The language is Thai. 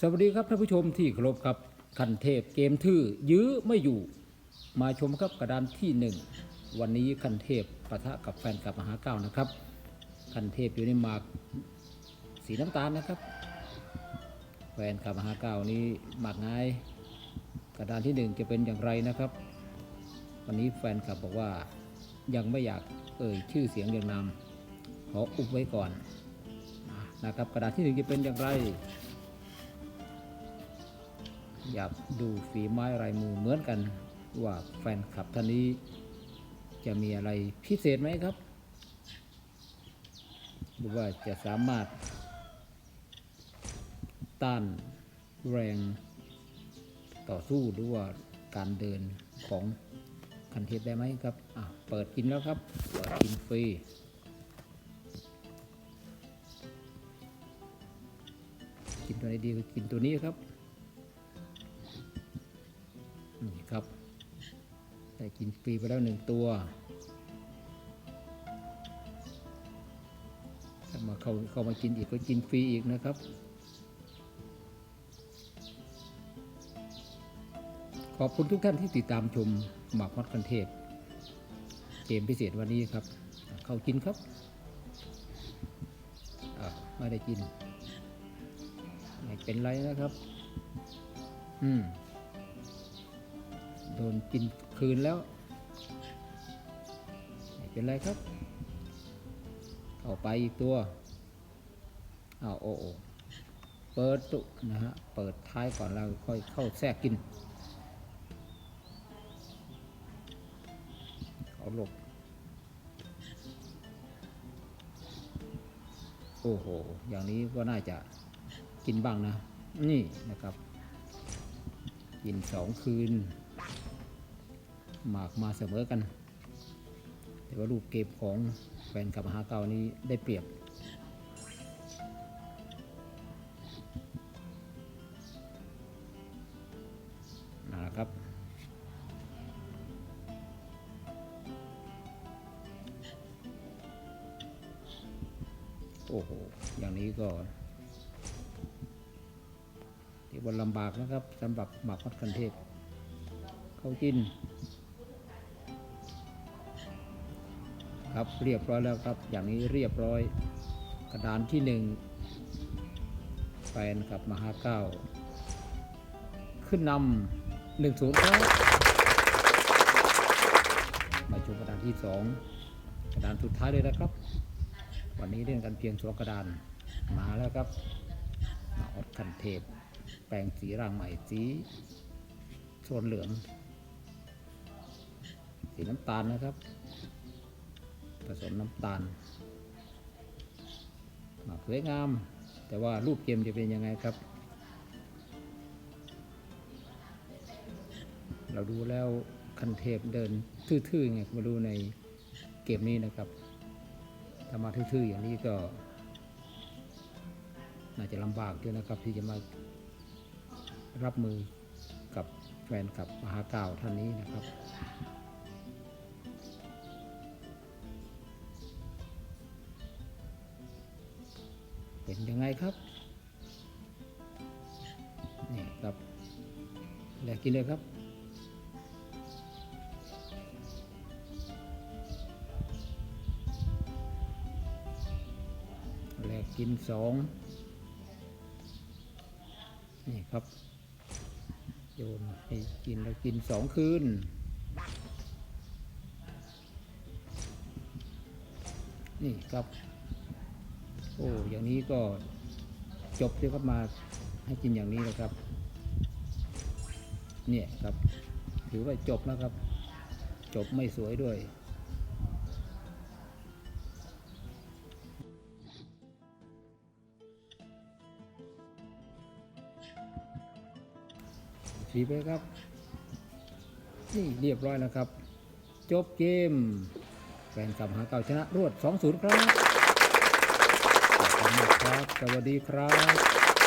สวัสดีครับท่านผู้ชมที่เคารพครับคันเทพเกมทื่อ ยื้อไม่อยู่ มาชมครับกระดานที่หนึ่งวันนี้คันเทพปะทะกับแฟนกับมหาเก้านะครับ คันเทพอยู่ในหมากสีน้ำตาลนะครับ แฟนกับมหาเก้านี้หมากง่ายกระดานที่หนึ่งจะเป็นอย่างไรนะครับ วันนี้แฟนคลับบอกว่ายังไม่อยากเอ่ยชื่อเสียงเรียงนามขออุบไว้ก่อนนะครับกระดานที่หนึ่งจะเป็นอย่างไร อยากดูฝีไม้ลายมือเหมือนกัน ว่าแฟนคลับท่านนี้ จะมีอะไรพิเศษไหมครับหรือว่าจะสามารถ ต้านแรงต่อสู้หรือว่าการเดินของคันเทพได้ไหมครับ อะ เปิดกินแล้วครับ เปิดกินฟรี กินตัวไหนดีก็กินตัวนี้ครับ ได้กินฟรีไปแล้วหนึ่งตัวถ้ามาเข้าเข้ามากินอีกก็กินฟรีอีกนะครับ ขอบคุณทุกท่านที่ติดตามชมหมากมัดกันเทพ เกมพิเศษวันนี้ครับ เข้ากินครับไม่ได้กิน ไม่เป็นไรนะครับ อืม โดนกิน คืนแล้ว เป็นไรครับเข้าไปอีกตัวเอาโอ้โอเปิดตุนะฮะ เปิดท้ายก่อนแล้วค่อยเข้าแทรกกินเขาหลบโอ้โห อย่างนี้ก็น่าจะกินบ้างนะ นี่นะครับ กินสองคืน หมากมาเสมอกัน แต่ว่าลูกเกมของแฟนกับมหาเกานี้ได้เปรียบ นะครับ โอ้โห อย่างนี้ก็ที่วันลำบากนะครับสำหรับหมากพัดคันเทพ เข้ากิน ครับ เรียบร้อยแล้วครับ อย่างนี้เรียบร้อย กระดานที่หนึ่งแฟนกับมหาเก้าขึ้นนำหนึ่งศูนย์ครับมาชมกระดานที่สองกระดานสุดท้ายเลยนะครับ วันนี้เล่นกันเพียงสองกระดานมาแล้วครับมาอดคันเทพแปลงสีร่างใหม่สีโซนเหลือง สีน้ำตาลนะครับ ผสมน้ำตาลหมากสวยงาม แต่ว่ารูปเกมจะเป็นยังไงครับ เราดูแล้วคันเทพเดินทื่อๆไงมาดูในเกมนี้นะครับถ้ามาทื่อๆอย่างนี้ก็ น่าจะลำบากด้วยนะครับที่จะมารับมือกับแฟนกับมหาเก่าวท่านนี้นะครับ เป็นยังไงครับนี่ครับแลกกินเลยครับแลกกินสองนี่ครับโยนให้กินแล้วกินสองคืนนี่ครับ โอ้อย่างนี้ก็จบที่ครับมาให้กินอย่างนี้นะครับ เนี่ยครับ ถือว่าจบนะครับ จบไม่สวยด้วยสีไปครับ นี่เรียบร้อยแล้วครับ จบเกมแฟนกับหาเก่าชนะรวด 2-0 ครับ มากครับ สวัสดีครับ